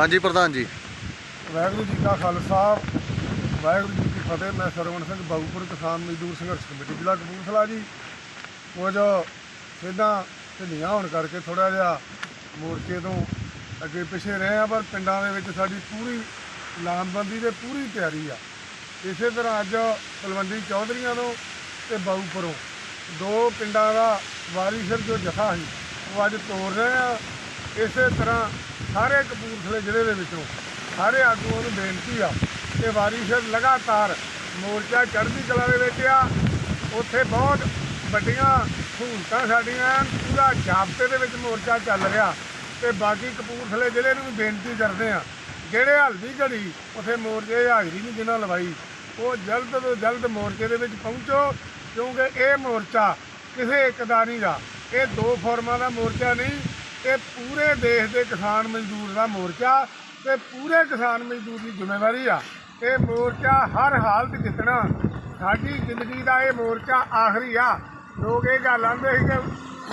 ਹਾਂਜੀ, ਪ੍ਰਧਾਨ ਜੀ। ਵਾਹਿਗੁਰੂ ਜੀ ਕਾ ਖਾਲਸਾ, ਵਾਹਿਗੁਰੂ ਜੀ ਕੀ ਫਤਿਹ। ਮੈਂ ਸਰਵਣ ਸਿੰਘ ਬਾਬੂਪੁਰ ਕਿਸਾਨ ਮਜ਼ਦੂਰ ਸੰਘਰਸ਼ ਕਮੇਟੀ, ਜ਼ਿਲ੍ਹਾ ਕਪੂਰਥਲਾ ਜੀ। ਕੁਝ ਸਿੱਧਾਂ ਢਿੱਲੀਆਂ ਹੋਣ ਕਰਕੇ ਥੋੜਾ ਜਿਹਾ ਮੋਰਚੇ ਤੋਂ ਅੱਗੇ ਪਿੱਛੇ ਰਹੇ ਆ ਪਰ ਪਿੰਡਾਂ ਦੇ ਵਿੱਚ ਸਾਡੀ ਪੂਰੀ ਲਾਮਬੰਦੀ ਦੇ ਪੂਰੀ ਤਿਆਰੀ ਆ। ਇਸੇ ਤਰ੍ਹਾਂ ਅੱਜ ਤਲਵੰਡੀ ਚੌਧਰੀਆਂ ਤੋਂ ਤੇ ਬਾਬੂਪੁਰੋਂ ਦੋ ਪਿੰਡਾਂ ਦਾ ਵਾਰੀ ਵਾਰੀਸਰ ਜੋ ਜਥਾ ਸੀ, ਉਹ ਅੱਜ ਤੋੜ ਰਹੇ ਆ ਇਸੇ ਤਰ੍ਹਾਂ ਸਾਰੇ ਕਪੂਰਥਲੇ ਜ਼ਿਲ੍ਹੇ ਦੇ ਵਿੱਚੋਂ ਸਾਰੇ ਆਗੂਆਂ ਨੂੰ ਬੇਨਤੀ ਆ ਕਿ ਵਾਰੀ ਵਾਰੀਸਰ ਲਗਾਤਾਰ ਮੋਰਚਾ ਚੜ੍ਹਦੀ ਕਲਾ ਦੇ ਵਿੱਚ ਆ। ਉੱਥੇ ਬਹੁਤ ਵੱਡੀਆਂ ਸਹੂਲਤਾਂ ਸਾਡੀਆਂ ਪੂਰਾ ਜਾਬਤੇ ਦੇ ਵਿੱਚ ਮੋਰਚਾ ਚੱਲ ਰਿਹਾ ਤੇ ਬਾਕੀ ਕਪੂਰਥਲੇ ਜ਼ਿਲ੍ਹੇ ਨੂੰ ਵੀ ਬੇਨਤੀ ਕਰਦੇ ਆ, ਜਿਹੜੇ ਹਲਦੀ ਘੜੀ ਉੱਥੇ ਮੋਰਚੇ ਹਾਜ਼ਰੀ ਨਹੀਂ ਜਿਨ੍ਹਾਂ ਲਵਾਈ, ਉਹ ਜਲਦ ਤੋਂ ਜਲਦ ਮੋਰਚੇ ਦੇ ਵਿੱਚ ਪਹੁੰਚੋ, ਕਿਉਂਕਿ ਇਹ ਮੋਰਚਾ ਕਿਸੇ ਇੱਕ ਦਾ ਨਹੀਂ ਗਾ। ਇਹ ਦੋ ਫੋਰਮਾਂ ਦਾ ਮੋਰਚਾ ਨਹੀਂ ਇਹ ਪੂਰੇ ਦੇਸ਼ ਦੇ ਕਿਸਾਨ ਮਜ਼ਦੂਰ ਦਾ ਮੋਰਚਾ ਤੇ ਪੂਰੇ ਕਿਸਾਨ ਮਜ਼ਦੂਰ ਦੀ ਜ਼ਿੰਮੇਵਾਰੀ ਆ। ਇਹ ਮੋਰਚਾ ਹਰ ਹਾਲਤ ਜਿੱਤਣਾ। ਸਾਡੀ ਜ਼ਿੰਦਗੀ ਦਾ ਇਹ ਮੋਰਚਾ ਆਖਰੀ ਆ। ਲੋਕ ਇਹ ਗੱਲ ਆਂਦੇ ਸੀ ਕਿ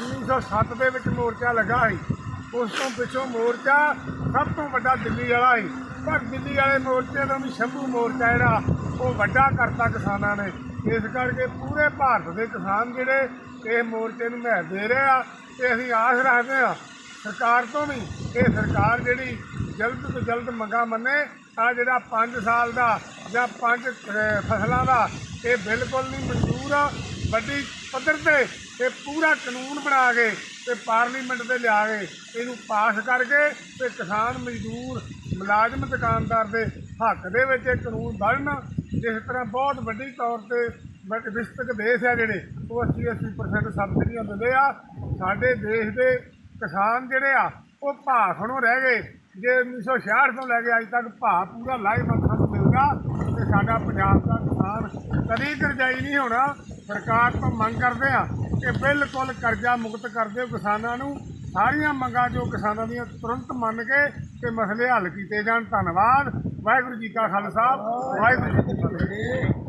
1907 ਦੇ ਵਿੱਚ ਮੋਰਚਾ ਲੱਗਾ ਸੀ। ਉਸ ਤੋਂ ਪਿੱਛੋਂ ਮੋਰਚਾ ਸਭ ਤੋਂ ਵੱਡਾ ਦਿੱਲੀ ਵਾਲਾ ਸੀ। ਪਰ ਦਿੱਲੀ ਵਾਲੇ ਮੋਰਚੇ ਤੋਂ ਵੀ ਸ਼ੰਭੂ ਮੋਰਚਾ ਜਿਹੜਾ, ਉਹ ਵੱਡਾ ਕਰਤਾ ਕਿਸਾਨਾਂ ਨੇ। ਇਸ ਕਰਕੇ ਪੂਰੇ ਭਾਰਤ ਦੇ ਕਿਸਾਨ ਜਿਹੜੇ ਇਸ ਮੋਰਚੇ ਨੂੰ ਮਹਿ ਦੇ ਰਹੇ ਆ। ਤੇ ਅਸੀਂ ਆਸ ਰੱਖਦੇ ਆ ਸਰਕਾਰ ਤੋਂ ਵੀ ਇਹ ਸਰਕਾਰ ਜਿਹੜੀ ਜਲਦ ਤੋਂ ਜਲਦ ਮੰਗਾ ਮੰਨੇ ਆ ਜਿਹੜਾ 5 ਸਾਲ ਦਾ ਜਾਂ 5 ਫਸਲਾਂ ਦਾ ਇਹ ਬਿਲਕੁਲ ਨਹੀਂ ਮਨਜ਼ੂਰ ਆ। ਵੱਡੀ ਪੱਧਰ ਤੇ ਇਹ ਪੂਰਾ ਕਾਨੂੰਨ ਬਣਾ ਕੇ ਤੇ ਪਾਰਲੀਮੈਂਟ ਤੇ ਲਿਆ ਕੇ ਇਹਨੂੰ ਪਾਸ ਕਰਕੇ ਤੇ ਕਿਸਾਨ ਮਜ਼ਦੂਰ, ਮੁਲਾਜ਼ਮ ਦੁਕਾਨਦਾਰ ਦੇ ਹੱਕ ਦੇ ਵਿੱਚ ਇਹ ਕਾਨੂੰਨ ਬਣਨ, ਜਿਸ ਤਰ੍ਹਾਂ ਬਹੁਤ ਵੱਡੀ ਤੌਰ ਤੇ ਬਟ ਦੇਸ਼ ਆ ਜਿਹੜੇ, ਉਹ 80 80% ਸਬਸਿਡੀਆਂ ਦਿੰਦੇ ਆ ਸਾਡੇ ਦੇਸ਼ ਦੇ ਕਿਸਾਨ ਜਿਹੜੇ ਆ, ਉਹ ਭਾਅ ਭਾਖਣੋਂ ਰਹਿ ਗਏ। ਜੇ 1966 ਤੋਂ ਲੈ ਕੇ ਅੱਜ ਤੱਕ ਭਾਅ ਪੂਰਾ ਲਾਹੇਵੰਦ ਸਾਨੂੰ ਮਿਲਦਾ ਤੇ ਸਾਡਾ ਪੰਜਾਬ ਦਾ ਕਿਸਾਨ ਕਦੀ ਕਰਜ਼ਾਈ ਨਹੀਂ ਹੋਣਾ। ਸਰਕਾਰ ਤੋਂ ਮੰਗ ਕਰਦੇ ਆ ਕਿ ਬਿਲਕੁਲ ਕਰਜ਼ਾ ਮੁਕਤ ਕਰ ਦਿਓ ਕਿਸਾਨਾਂ ਨੂੰ। ਸਾਰੀਆਂ ਮੰਗਾਂ ਜੋ ਕਿਸਾਨਾਂ ਦੀਆਂ ਤੁਰੰਤ ਮੰਨ ਕੇ ਤੇ ਮਸਲੇ ਹੱਲ ਕੀਤੇ ਜਾਣ। ਧੰਨਵਾਦ। ਵਾਹਿਗੁਰੂ ਜੀ ਕਾ ਖਾਲਸਾ। ਵਾਹਿਗੁਰੂ ਜੀ ਕੀ ਫਤਿਹ।